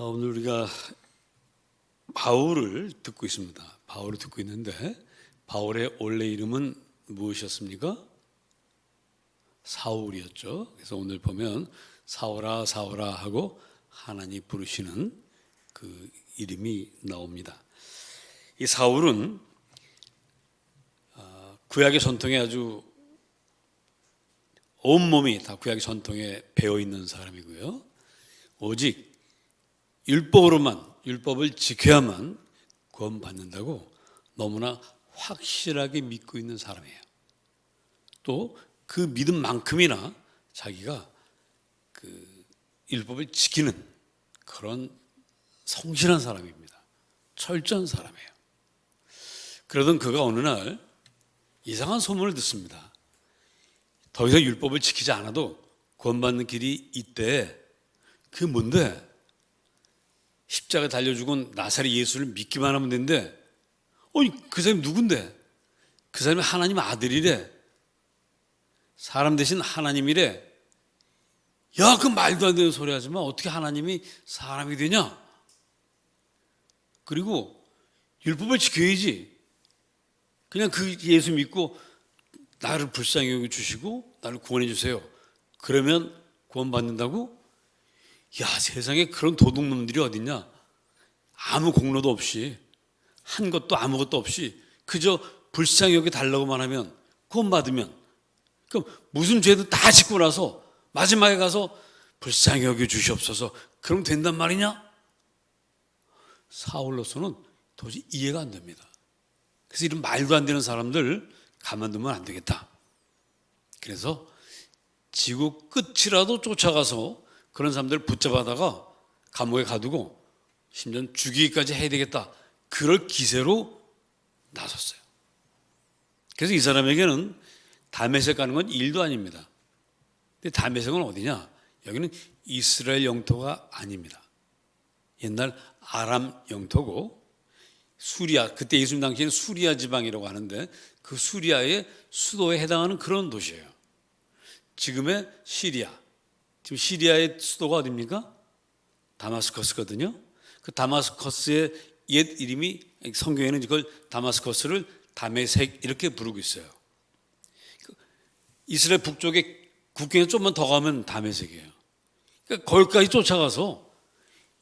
어, 오늘 우리가 바울을 듣고 있습니다. 바울을 듣고 있는데 바울의 원래 이름은 무엇이었습니까? 사울이었죠. 그래서 오늘 보면 사울아 사울아 하고 하나님 부르시는 그 이름이 나옵니다. 이 사울은 아, 구약의 전통에 아주 온 몸이 다 구약의 전통에 배어 있는 사람이고요. 오직 율법으로만 율법을 지켜야만 구원받는다고 너무나 확실하게 믿고 있는 사람이에요. 또 그 믿음만큼이나 자기가 그 율법을 지키는 그런 성실한 사람입니다. 철저한 사람이에요. 그러던 그가 어느 날 이상한 소문을 듣습니다. 더 이상 율법을 지키지 않아도 구원받는 길이 있대. 그게 뭔데? 십자가 달려 죽은 나사렛 예수를 믿기만 하면 된대. 아니 그 사람이 누군데? 그 사람이 하나님 아들이래. 사람 대신 하나님이래. 야, 그 말도 안 되는 소리 하지 마. 어떻게 하나님이 사람이 되냐? 그리고 율법을 지켜야지. 그냥 그 예수 믿고 나를 불쌍히 여겨 주시고 나를 구원해 주세요. 그러면 구원받는다고? 야, 세상에 그런 도둑놈들이 어딨냐? 아무 공로도 없이 한 것도 아무것도 없이 그저 불쌍히 여겨 달라고만 하면 구원 받으면 그럼 무슨 죄도 다 짓고 나서 마지막에 가서 불쌍히 여겨 주시옵소서 그럼 된단 말이냐? 사울로서는 도저히 이해가 안 됩니다. 그래서 이런 말도 안 되는 사람들 가만두면 안 되겠다. 그래서 지구 끝이라도 쫓아가서 그런 사람들을 붙잡아다가 감옥에 가두고 심지어 죽이기까지 해야 되겠다. 그럴 기세로 나섰어요. 그래서 이 사람에게는 다메섹 가는 건 일도 아닙니다. 근데 다메섹은 어디냐? 여기는 이스라엘 영토가 아닙니다. 옛날 아람 영토고 수리아 그때 예수님 당시에는 수리아 지방이라고 하는데 그 수리아의 수도에 해당하는 그런 도시예요. 지금의 시리아. 지금 시리아의 수도가 어디입니까? 다마스커스거든요. 그 다마스커스의 옛 이름이 성경에는 이걸 다마스커스를 다메색 이렇게 부르고 있어요. 이스라엘 북쪽에 국경에 좀만 더 가면 다메색이에요. 그러니까 거기까지 쫓아가서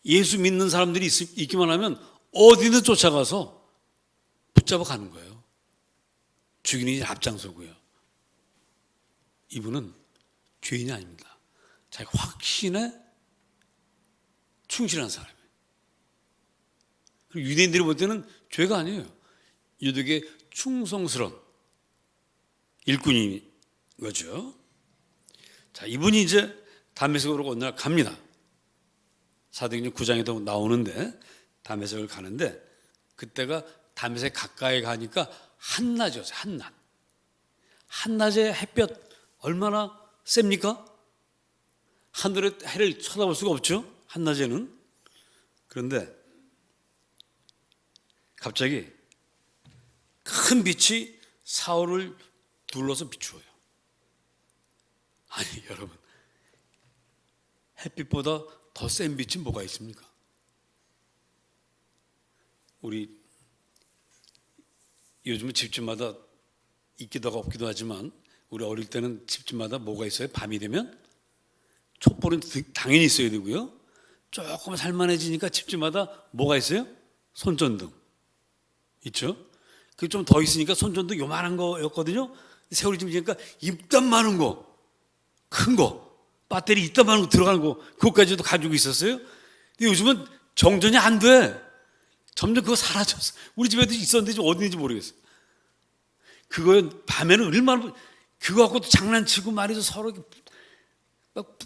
예수 믿는 사람들이 있, 기만 하면 어디든 쫓아가서 붙잡아 가는 거예요. 죽이는 앞장서고요. 이분은 죄인이 아닙니다. 자기 확신에 충실한 사람이에요. 유대인들이 볼 때는 죄가 아니에요. 유독의 충성스러운 일꾼인 거죠. 자, 이분이 이제 담에색으로 날 갑니다. 사도행전 9장에도 나오는데 담에색을 가는데 그때가 담에색 가까이 가니까 한낮이었어요. 한낮. 한낮에 햇볕 얼마나 셉니까? 하늘의 해를 쳐다볼 수가 없죠. 한낮에는. 그런데 갑자기 큰 빛이 사울을 둘러서 비추어요. 아니 여러분 햇빛보다 더 센 빛이 뭐가 있습니까? 우리 요즘은 집집마다 있기도 하고 없기도 하지만 우리 어릴 때는 집집마다 뭐가 있어요? 밤이 되면 촛불은 당연히 있어야 되고요. 조금 살만해지니까 집집마다 뭐가 있어요? 손전등 있죠. 그게 좀더 있으니까 손전등 요만한 거였거든요. 세월이 좀 지니까 입단 많은 거, 큰 거, 배터리 입단 많은 거 들어가는 거, 그것까지도 가지고 있었어요. 근데 요즘은 정전이 안 돼. 점점 그거 사라졌어. 우리 집에도 있었는데 어디 있는지 모르겠어. 그거 밤에는 얼마나 그거 갖고 도 장난치고 말이죠 서로 막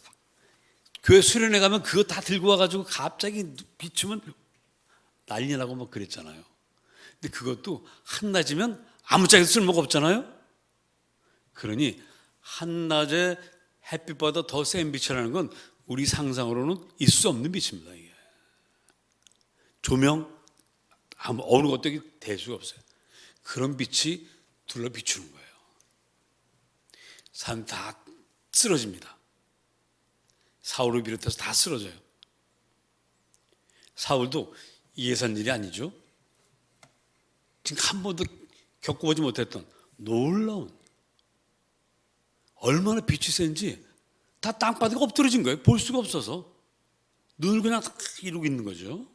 교회 수련회 가면 그거 다 들고 와가지고 갑자기 비추면 난리 나고 막 그랬잖아요. 근데 그것도 한낮이면 아무짝에도 쓸모가 없잖아요. 그러니 한낮에 햇빛보다 더 센 빛이라는 건 우리 상상으로는 있을 수 없는 빛입니다. 이게. 조명 아무 어느 것도 될 수가 없어요. 그런 빛이 둘러 비추는 거예요. 사람 다 쓰러집니다. 사울을 비롯해서 다 쓰러져요. 사울도 예산 일이 아니죠. 지금 한 번도 겪어보지 못했던 놀라운 얼마나 빛이 센지 다 땅바닥에 엎드러진 거예요. 볼 수가 없어서 눈을 그냥 딱 이러고 있는 거죠.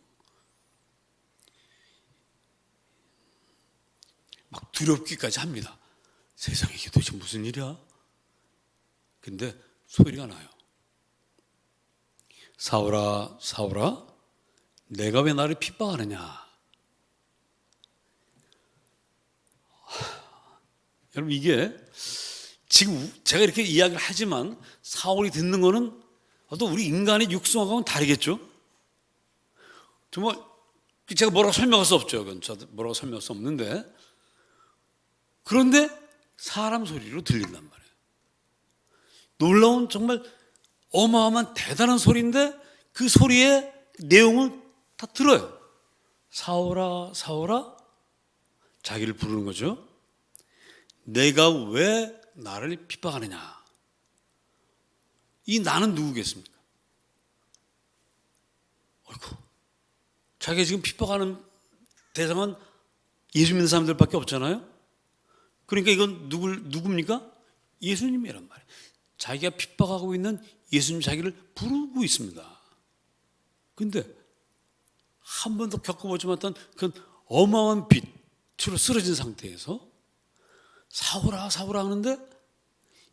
막 두렵기까지 합니다. 세상에 이게 도대체 무슨 일이야? 근데 소리가 나요. 사울아, 사울아, 내가 왜 나를 핍박하느냐? 여러분 이게 지금 제가 이렇게 이야기를 하지만 사울이 듣는 거는 또 우리 인간의 육성하고는 다르겠죠. 정말 제가 뭐라고 설명할 수 없죠. 그건 뭐라고 설명할 수 없는데 그런데 사람 소리로 들린단 말이에요. 놀라운 정말 어마어마한 대단한 소리인데 그 소리의 내용을 다 들어요. 사오라 사오라 자기를 부르는 거죠. 내가 왜 나를 핍박하느냐? 이 나는 누구겠습니까? 어이구, 자기가 지금 핍박하는 대상은 예수 믿는 사람들밖에 없잖아요. 그러니까 이건 누굴 누굽니까? 예수님이란 말이에요. 자기가 핍박하고 있는 예수님 자기를 부르고 있습니다. 근데 한 번도 겪어보지 못한 그 어마어마한 빛으로 쓰러진 상태에서 사오라 사오라 하는데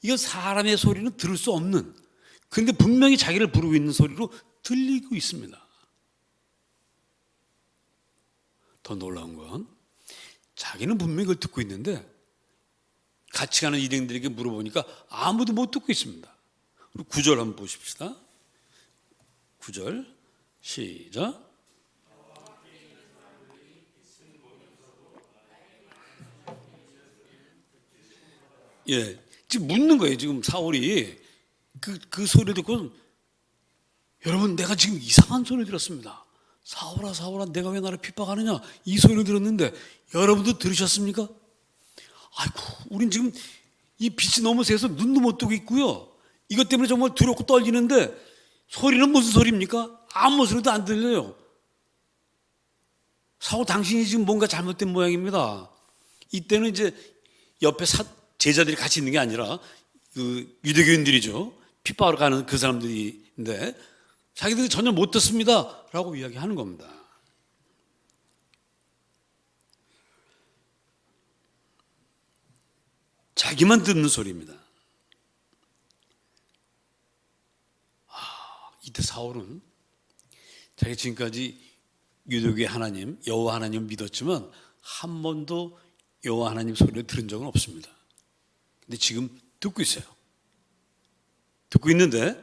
이건 사람의 소리는 들을 수 없는 근데 분명히 자기를 부르고 있는 소리로 들리고 있습니다. 더 놀라운 건 자기는 분명히 그걸 듣고 있는데 같이 가는 일행들에게 물어보니까 아무도 못 듣고 있습니다. 구절 한번 보십시다. 구절 시작. 예, 지금 묻는 거예요. 지금 사울이 그, 그 소리를 듣고 여러분 내가 지금 이상한 소리를 들었습니다. 사울아 사울아 내가 왜 나를 핍박하느냐 이 소리를 들었는데 여러분도 들으셨습니까? 아이고 우린 지금 이 빛이 너무 세서 눈도 못 뜨고 있고요. 이것 때문에 정말 두렵고 떨리는데 소리는 무슨 소리입니까? 아무 소리도 안 들려요. 사울 당신이 지금 뭔가 잘못된 모양입니다. 이때는 이제 옆에 사, 제자들이 같이 있는 게 아니라 그 유대교인들이죠. 핍박을 가는 그 사람들인데 자기들이 전혀 못 듣습니다. 라고 이야기하는 겁니다. 자기만 듣는 소리입니다. 아, 이때 사울은 자기 지금까지 유독의 하나님, 여호와 하나님 믿었지만 한 번도 여호와 하나님 소리를 들은 적은 없습니다. 근데 지금 듣고 있어요. 듣고 있는데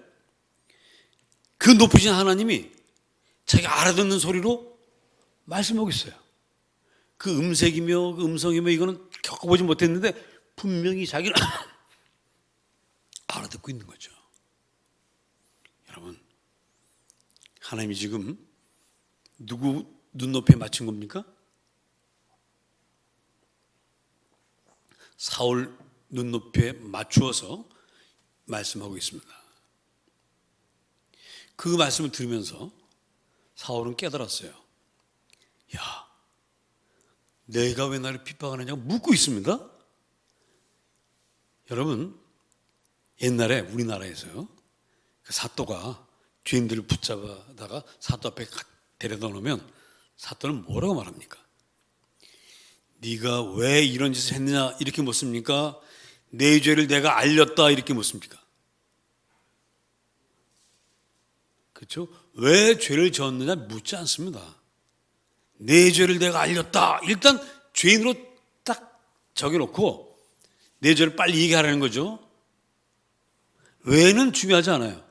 그 높으신 하나님이 자기가 알아듣는 소리로 말씀하고 있어요. 그 음색이며 그 음성이며 이거는 겪어보지 못했는데 분명히 자기는 알아듣고 있는 거죠. 여러분, 하나님이 지금 누구 눈높이에 맞춘 겁니까? 사울 눈높이에 맞추어서 말씀하고 있습니다. 그 말씀을 들으면서 사울은 깨달았어요. 야, 내가 왜 나를 핍박하느냐고 묻고 있습니다. 여러분, 옛날에 우리나라에서요, 그 사또가 죄인들을 붙잡아다가 사또 앞에 데려다 놓으면 사또는 뭐라고 말합니까? 네가 왜 이런 짓을 했느냐 이렇게 묻습니까? 내 죄를 내가 알렸다 이렇게 묻습니까? 그렇죠? 왜 죄를 지었느냐 묻지 않습니다. 내 죄를 내가 알렸다. 일단 죄인으로 딱 적여놓고 내 죄를 빨리 얘기하라는 거죠. 왜는 중요하지 않아요.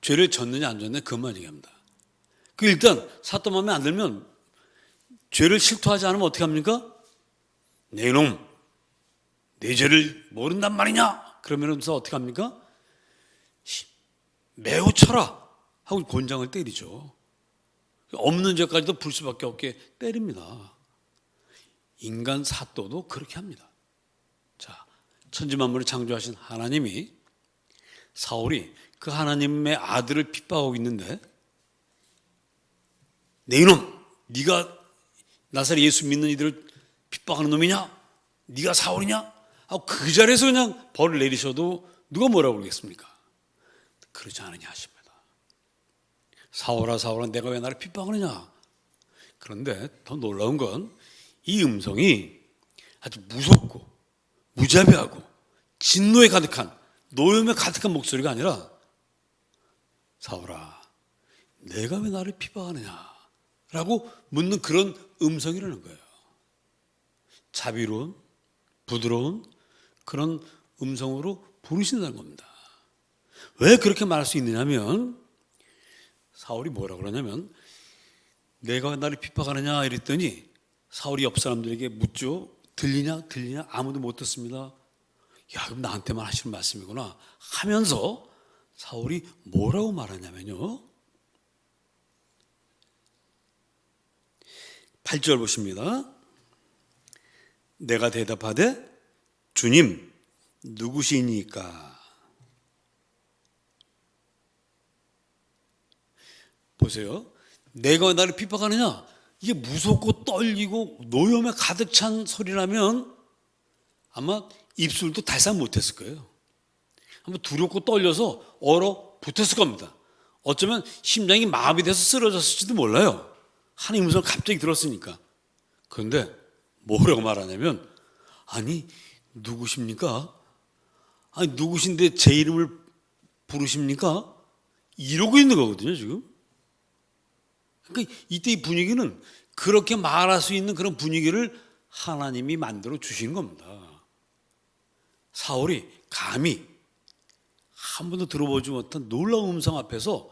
죄를 졌느냐 안 졌느냐 그것만 얘기합니다. 그 일단 사또 마음에 안 들면 죄를 실토하지 않으면 어떻게 합니까? 내 놈, 내 죄를 모른단 말이냐? 그러면서 어떻게 합니까? 매우 쳐라 하고 곤장을 때리죠. 없는 죄까지도 불 수밖에 없게 때립니다. 인간 사또도 그렇게 합니다. 자, 천지만물을 창조하신 하나님이 사울이 그 하나님의 아들을 핍박하고 있는데 내 이놈, 네가 나사렛 예수 믿는 이들을 핍박하는 놈이냐? 네가 사울이냐? 하고 그 자리에서 그냥 벌을 내리셔도 누가 뭐라고 그러겠습니까? 그러지 않으냐 하십니다. 사울아 사울아 내가 왜 나를 핍박하느냐? 그런데 더 놀라운 건 이 음성이 아주 무섭고 무자비하고 진노에 가득한 노염에 가득한 목소리가 아니라 사울아 내가 왜 나를 핍박하느냐? 라고 묻는 그런 음성이라는 거예요. 자비로운 부드러운 그런 음성으로 부르신다는 겁니다. 왜 그렇게 말할 수 있느냐면 사울이 뭐라 그러냐면 내가 왜 나를 핍박하느냐 이랬더니 사울이 옆 사람들에게 묻죠. 들리냐 들리냐 아무도 못 듣습니다. 야 그럼 나한테만 하시는 말씀이구나 하면서 사울이 뭐라고 말하냐면요. 8절 보십니다. 내가 대답하되 주님 누구시니까 보세요. 내가 나를 핍박하느냐? 이게 무섭고 떨리고 노염에 가득 찬 소리라면 아마 입술도 달싹 못했을 거예요. 아마 두렵고 떨려서 얼어 붙었을 겁니다. 어쩌면 심장이 마음이 돼서 쓰러졌을지도 몰라요. 하나님 음성을 갑자기 들었으니까. 그런데 뭐라고 말하냐면 아니 누구십니까? 아니 누구신데 제 이름을 부르십니까? 이러고 있는 거거든요 지금. 그러니까 이때 이 분위기는 그렇게 말할 수 있는 그런 분위기를 하나님이 만들어 주신 겁니다. 사울이 감히 한 번도 들어보지 못한 놀라운 음성 앞에서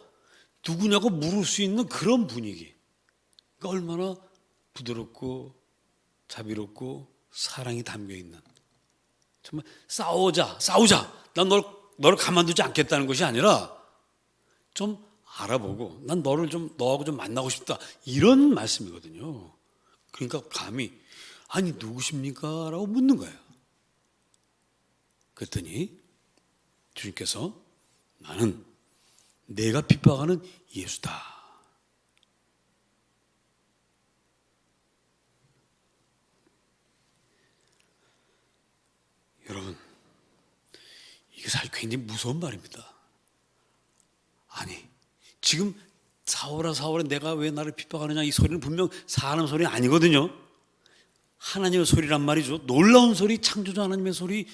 누구냐고 물을 수 있는 그런 분위기. 그러니까 얼마나 부드럽고 자비롭고 사랑이 담겨 있는 정말 싸우자 싸우자 난 널, 너를 가만두지 않겠다는 것이 아니라 좀 알아보고 난 너를 좀 너하고 좀 만나고 싶다 이런 말씀이거든요. 그러니까 감히 아니 누구십니까? 라고 묻는 거예요. 그랬더니 주님께서 나는 내가 핍박하는 예수다. 여러분, 이게 사실 굉장히 무서운 말입니다. 아니, 지금 사울아 사울아 내가 왜 나를 핍박하느냐 이 소리는 분명 사람 소리 아니거든요. 하나님의 소리란 말이죠. 놀라운 소리, 창조주 하나님의 소리,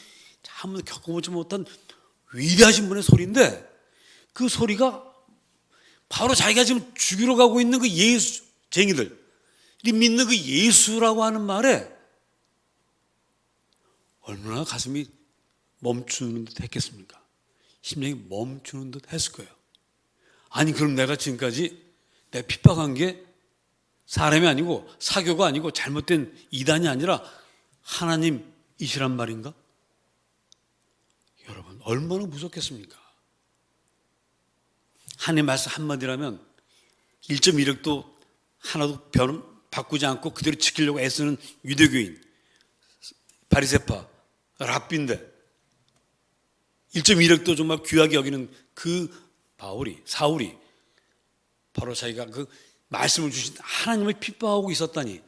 아무도 겪어보지 못한 위대하신 분의 소리인데 그 소리가 바로 자기가 지금 죽이러 가고 있는 그 예수 쟁이들, 이 믿는 그 예수라고 하는 말에 얼마나 가슴이 멈추는 듯 했겠습니까? 심장이 멈추는 듯 했을 거예요. 아니, 그럼 내가 지금까지 내 핍박한 게 사람이 아니고 사교가 아니고 잘못된 이단이 아니라 하나님이시란 말인가? 여러분, 얼마나 무섭겠습니까? 하나님 말씀 한마디라면 1.1억도 하나도 변, 바꾸지 않고 그대로 지키려고 애쓰는 유대교인, 바리세파, 랍빈데 1.1억도 정말 귀하게 여기는 그 바울이 사울이 바로 자기가 그 말씀을 주신 하나님을 핍박하고 있었다니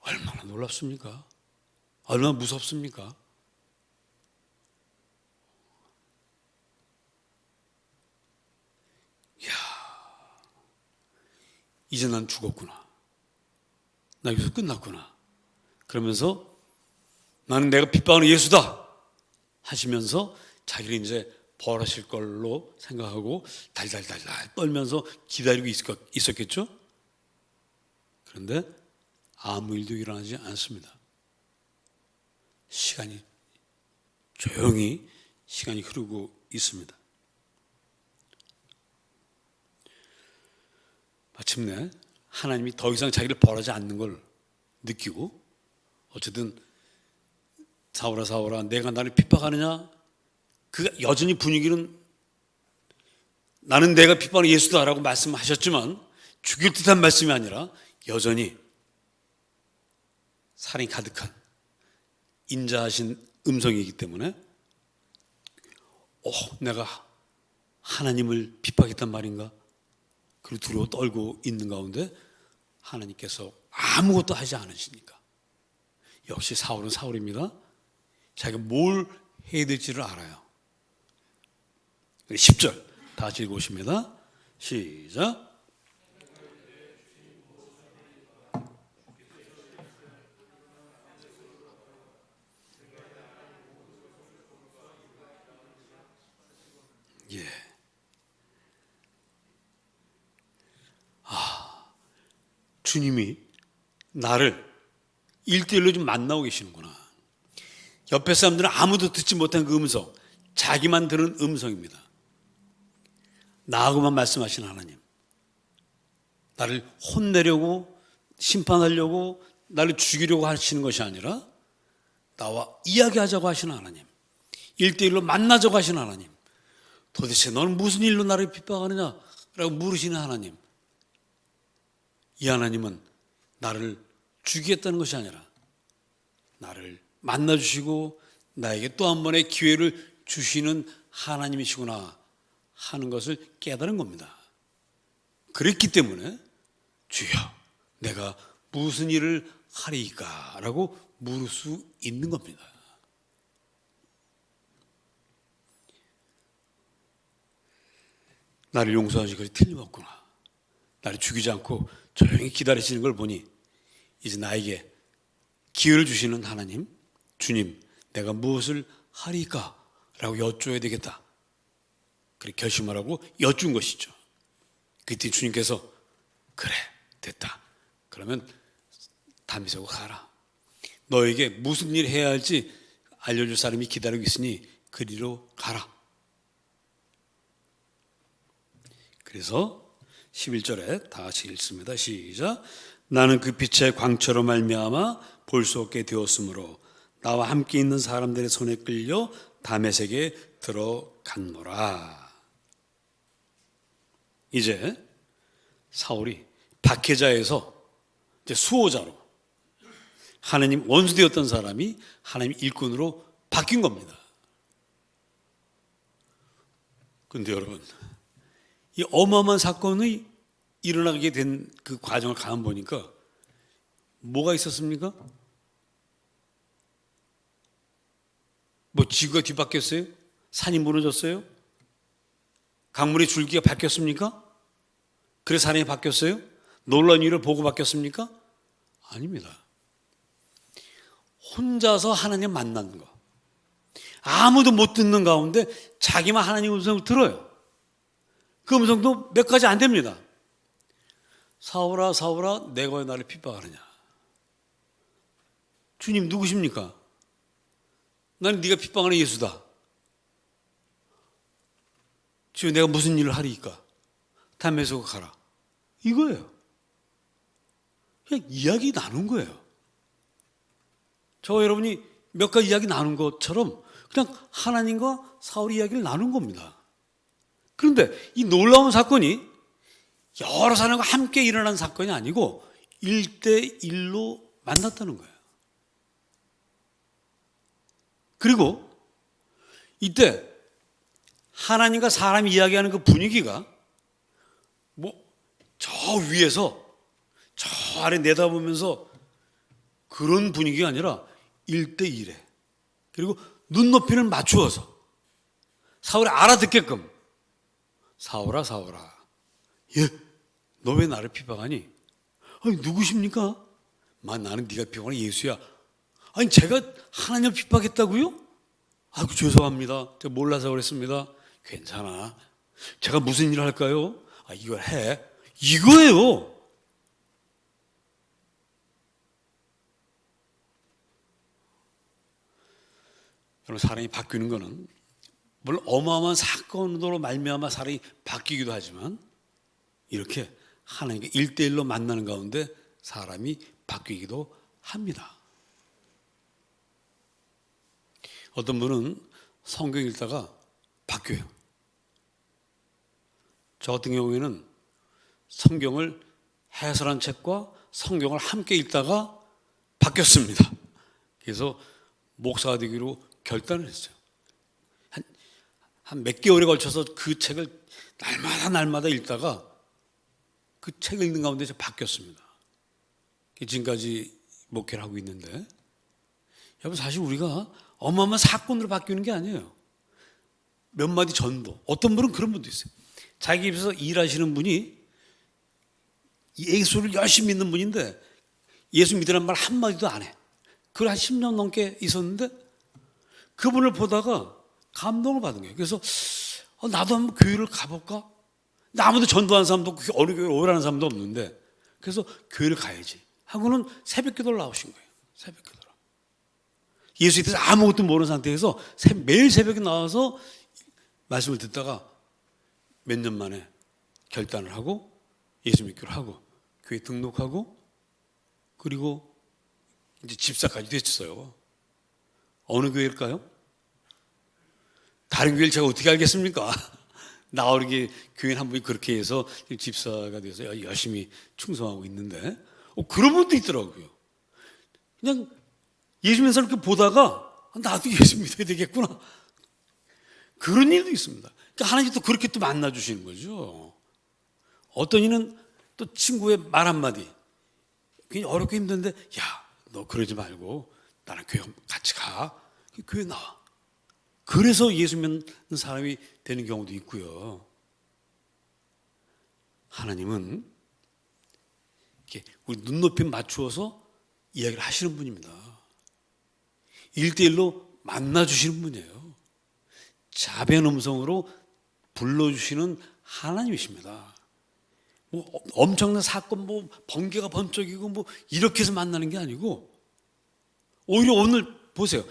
얼마나 놀랍습니까? 얼마나 무섭습니까? 야, 이제 난 죽었구나. 나 여기서 끝났구나. 그러면서 나는 내가 핍박하는 예수다 하시면서 자기를 이제 벌하실 걸로 생각하고 달달달달 떨면서 기다리고 있었겠죠? 그런데 아무 일도 일어나지 않습니다. 시간이 조용히 시간이 흐르고 있습니다. 마침내 하나님이 더 이상 자기를 벌하지 않는 걸 느끼고 어쨌든 사오라 사오라 내가 나를 핍박하느냐 그 여전히 분위기는 나는 내가 핍박하는 예수다라고 말씀하셨지만 죽일 듯한 말씀이 아니라 여전히 살이 가득한 인자하신 음성이기 때문에 어 내가 하나님을 핍박했단 말인가 그리고 두려워 떨고 있는 가운데 하나님께서 아무것도 하지 않으시니까 역시 사울은 사울입니다. 자기가 뭘 해야 될지를 알아요. 10절 다시 읽으십니다. 시작. 예. 아, 주님이 나를 일대일로 좀 만나고 계시는구나. 옆에 사람들은 아무도 듣지 못한 그 음성, 자기만 들은 음성입니다. 나하고만 말씀하신 하나님. 나를 혼내려고, 심판하려고, 나를 죽이려고 하시는 것이 아니라, 나와 이야기하자고 하시는 하나님. 일대일로 만나자고 하시는 하나님. 도대체 너는 무슨 일로 나를 핍박하느냐? 라고 물으시는 하나님. 이 하나님은 나를 죽이겠다는 것이 아니라 나를 만나주시고 나에게 또 한 번의 기회를 주시는 하나님이시구나 하는 것을 깨달은 겁니다. 그랬기 때문에 주여 내가 무슨 일을 하리까? 라고 물을 수 있는 겁니다. 나를 용서하시 것이 틀림없구나. 나를 죽이지 않고 조용히 기다리시는 걸 보니 이제 나에게 기회를 주시는 하나님, 주님, 내가 무엇을 하리까? 라고 여쭈어야 되겠다. 그렇게 결심을 하고 여쭌 것이죠. 그때 주님께서 그래, 됐다. 그러면 담이 서고 가라. 너에게 무슨 일 해야 할지 알려줄 사람이 기다리고 있으니 그리로 가라. 그래서 11절에 다 같이 읽습니다. 시작. 나는 그 빛의 광처로 말미암아 볼 수 없게 되었으므로 나와 함께 있는 사람들의 손에 끌려 다메섹에 들어갔노라. 이제 사울이 박해자에서 이제 수호자로 하나님 원수되었던 사람이 하나님 일꾼으로 바뀐 겁니다. 근데 여러분, 이 어마어마한 사건이 일어나게 된 그 과정을 가만 보니까 뭐가 있었습니까? 뭐 지구가 뒤바뀌었어요? 산이 무너졌어요? 강물의 줄기가 바뀌었습니까? 그래서 산이 바뀌었어요? 놀라운 일을 보고 바뀌었습니까? 아닙니다. 혼자서 하나님 만난 거. 아무도 못 듣는 가운데 자기만 하나님 음성을 들어요. 그 음성도 몇 가지 안 됩니다. 사울아, 사울아, 내가 왜 나를 핍박하느냐? 주님 누구십니까? 나는 네가 핍박하는 예수다. 주여 내가 무슨 일을 하리까? 담에서 가라. 이거예요. 그냥 이야기 나눈 거예요. 저 여러분이 몇 가지 이야기 나눈 것처럼 그냥 하나님과 사울 이야기를 나눈 겁니다. 그런데 이 놀라운 사건이 여러 사람과 함께 일어난 사건이 아니고 일대일로 만났다는 거예요. 그리고 이때 하나님과 사람이 이야기하는 그 분위기가 뭐 저 위에서 저 아래 내다보면서 그런 분위기가 아니라 1대1에 그리고 눈높이를 맞추어서 사울이 알아듣게끔 사울아 사울아 예, 너 왜 나를 핍박하니? 아니 누구십니까? 마 나는 네가 핍박하는 예수야. 아니 제가 하나님을 핍박했다고요? 아이고 죄송합니다. 제가 몰라서 그랬습니다. 괜찮아. 제가 무슨 일을 할까요? 아 이걸 해. 이거예요. 여러분 사람이 바뀌는 거는 물론 어마어마한 사건으로 말미암아 사람이 바뀌기도 하지만 이렇게 하나님과 일대일로 만나는 가운데 사람이 바뀌기도 합니다. 어떤 분은 성경 읽다가 바뀌어요. 저 같은 경우에는 성경을 해설한 책과 성경을 함께 읽다가 바뀌었습니다. 그래서 목사가 되기로 결단을 했어요. 한몇 개월에 걸쳐서 그 책을 날마다 날마다 읽다가 그 책을 읽는 가운데 제가 바뀌었습니다. 지금까지 목회를 하고 있는데 여러분 사실 우리가 어마어마한 사건으로 바뀌는 게 아니에요. 몇 마디 전도. 어떤 분은 그런 분도 있어요. 자기 집에서 일하시는 분이 예수를 열심히 믿는 분인데 예수 믿으란 말 한마디도 안 해. 그걸 한 10년 넘게 있었는데 그분을 보다가 감동을 받은 거예요. 그래서 어, 나도 한번 교회를 가볼까? 근데 아무도 전도하는 사람도 없고 어느 교회 오라는 사람도 없는데 그래서 교회를 가야지 하고는 새벽 기도를 나오신 거예요. 새벽 기도를. 예수에 대해서 아무것도 모르는 상태에서 새- 매일 새벽에 나와서 말씀을 듣다가 몇 년 만에 결단을 하고 예수 믿기를 하고 교회 등록하고 그리고 이제 집사까지 됐어요. 어느 교회일까요? 다른 교회를 제가 어떻게 알겠습니까? 나 어리게 교인 한 분이 그렇게 해서 집사가 돼서 열심히 충성하고 있는데 어, 그런 분도 있더라고요. 그냥 예수 믿는 사람 이렇게 보다가 아, 나도 예수 믿어야 되겠구나. 그런 일도 있습니다. 그러니까 하나님이 또 그렇게 또 만나주시는 거죠. 어떤 이는 또 친구의 말 한마디. 굉장히 어렵고 힘든데, 야, 너 그러지 말고 나랑 교회 같이 가. 교회 나와. 그래서 예수 믿는 사람이 되는 경우도 있고요. 하나님은 이렇게 우리 눈높이 맞추어서 이야기를 하시는 분입니다. 일대일로 만나주시는 분이에요. 자변 음성으로 불러주시는 하나님이십니다. 뭐 엄청난 사건, 뭐 번개가 번쩍이고 뭐 이렇게 해서 만나는 게 아니고 오히려 오늘 보세요.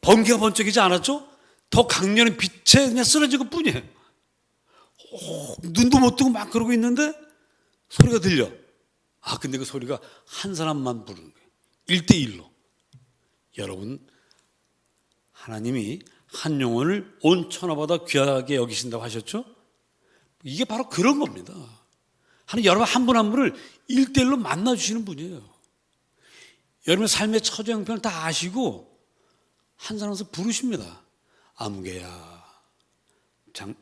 번개가 번쩍이지 않았죠? 더 강렬한 빛에 그냥 쓰러지고 뿐이에요. 오, 눈도 못 뜨고 막 그러고 있는데 소리가 들려. 아, 근데 그 소리가 한 사람만 부르는 거예요. 1대1로. 여러분, 하나님이 한 영혼을 온 천하보다 귀하게 여기신다고 하셨죠? 이게 바로 그런 겁니다. 하나님 여러분 한 분 한 분을 1대1로 만나주시는 분이에요. 여러분 삶의 처지 형편을 다 아시고 한 사람에서 부르십니다. 아무개야, 장,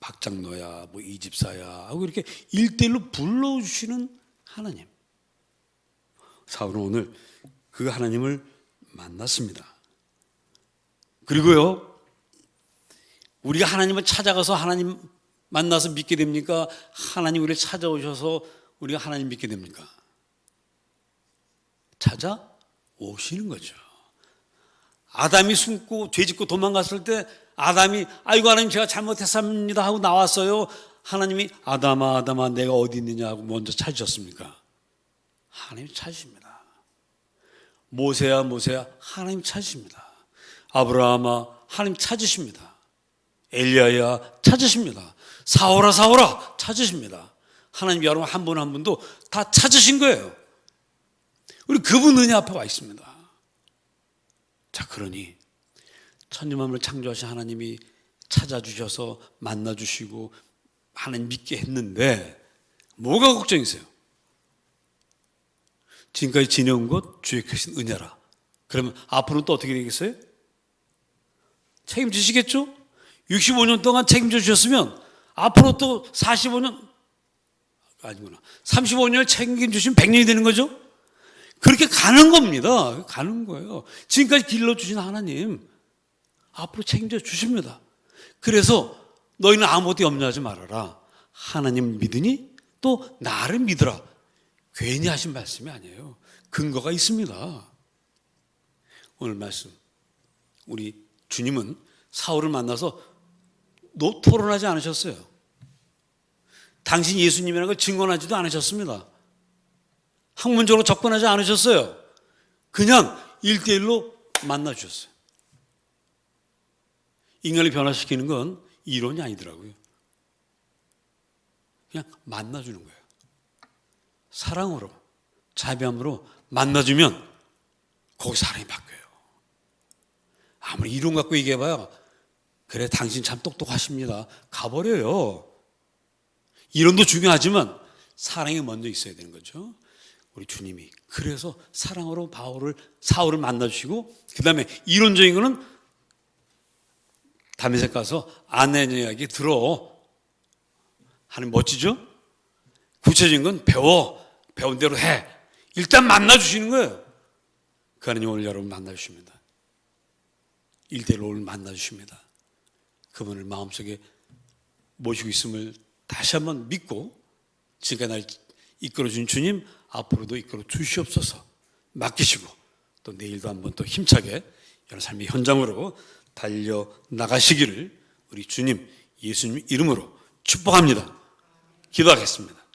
박장로야, 뭐 이집사야 하고 이렇게 일대일로 불러주시는 하나님. 사울은 오늘 그 하나님을 만났습니다. 그리고요, 우리가 하나님을 찾아가서 하나님 만나서 믿게 됩니까? 하나님 우리를 찾아오셔서 우리가 하나님 믿게 됩니까? 찾아오시는 거죠. 아담이 숨고 죄 짓고 도망갔을 때 아담이 아이고 하나님 제가 잘못했습니다 하고 나왔어요. 하나님이 아담아 아담아 내가 어디 있느냐 하고 먼저 찾으셨습니까? 하나님 찾으십니다. 모세야 모세야 하나님 찾으십니다. 아브라함아 하나님 찾으십니다. 엘리야야 찾으십니다. 사오라 사오라 찾으십니다. 하나님 여러분 한 분 한 분도 다 찾으신 거예요. 우리 그분 은혜 앞에 와 있습니다. 자, 그러니 천지만물을 창조하신 하나님이 찾아주셔서 만나주시고 하나님 믿게 했는데 뭐가 걱정이세요? 지금까지 지내온 것 주의 크신 은혜라. 그러면 앞으로는 또 어떻게 되겠어요? 책임지시겠죠? 65년 동안 책임져 주셨으면 앞으로 또 45년 아니구나. 35년을 책임주시면 100년이 되는 거죠? 그렇게 가는 겁니다. 가는 거예요. 지금까지 길러주신 하나님, 앞으로 책임져 주십니다. 그래서 너희는 아무것도 염려하지 말아라. 하나님 믿으니 또 나를 믿으라. 괜히 하신 말씀이 아니에요. 근거가 있습니다. 오늘 말씀. 우리 주님은 사울을 만나서 노 토론하지 않으셨어요. 당신 예수님이라는 걸 증언하지도 않으셨습니다. 학문적으로 접근하지 않으셨어요. 그냥 일대일로 만나 주셨어요. 인간을 변화시키는 건 이론이 아니더라고요. 그냥 만나 주는 거예요. 사랑으로, 자비함으로 만나 주면 거기 사람이 바뀌어요. 아무리 이론 갖고 얘기해봐요. 그래, 당신 참 똑똑하십니다. 가버려요. 이론도 중요하지만 사랑이 먼저 있어야 되는 거죠. 우리 주님이 그래서 사랑으로 바울을 사울을 만나주시고 그 다음에 이론적인 거는 담에색 가서 아내 이야기 들어 하는 멋지죠? 구체적인 건 배워. 배운 대로 해. 일단 만나 주시는 거예요. 그 하나님 오늘 여러분 만나 주십니다. 일대일로 오늘 만나 주십니다. 그분을 마음속에 모시고 있음을 다시 한번 믿고 지금까지 날 이끌어 준 주님 앞으로도 이끌어 주시옵소서 맡기시고 또 내일도 한번 또 힘차게 여러 삶의 현장으로 달려 나가시기를 우리 주님 예수님 이름으로 축복합니다. 기도하겠습니다.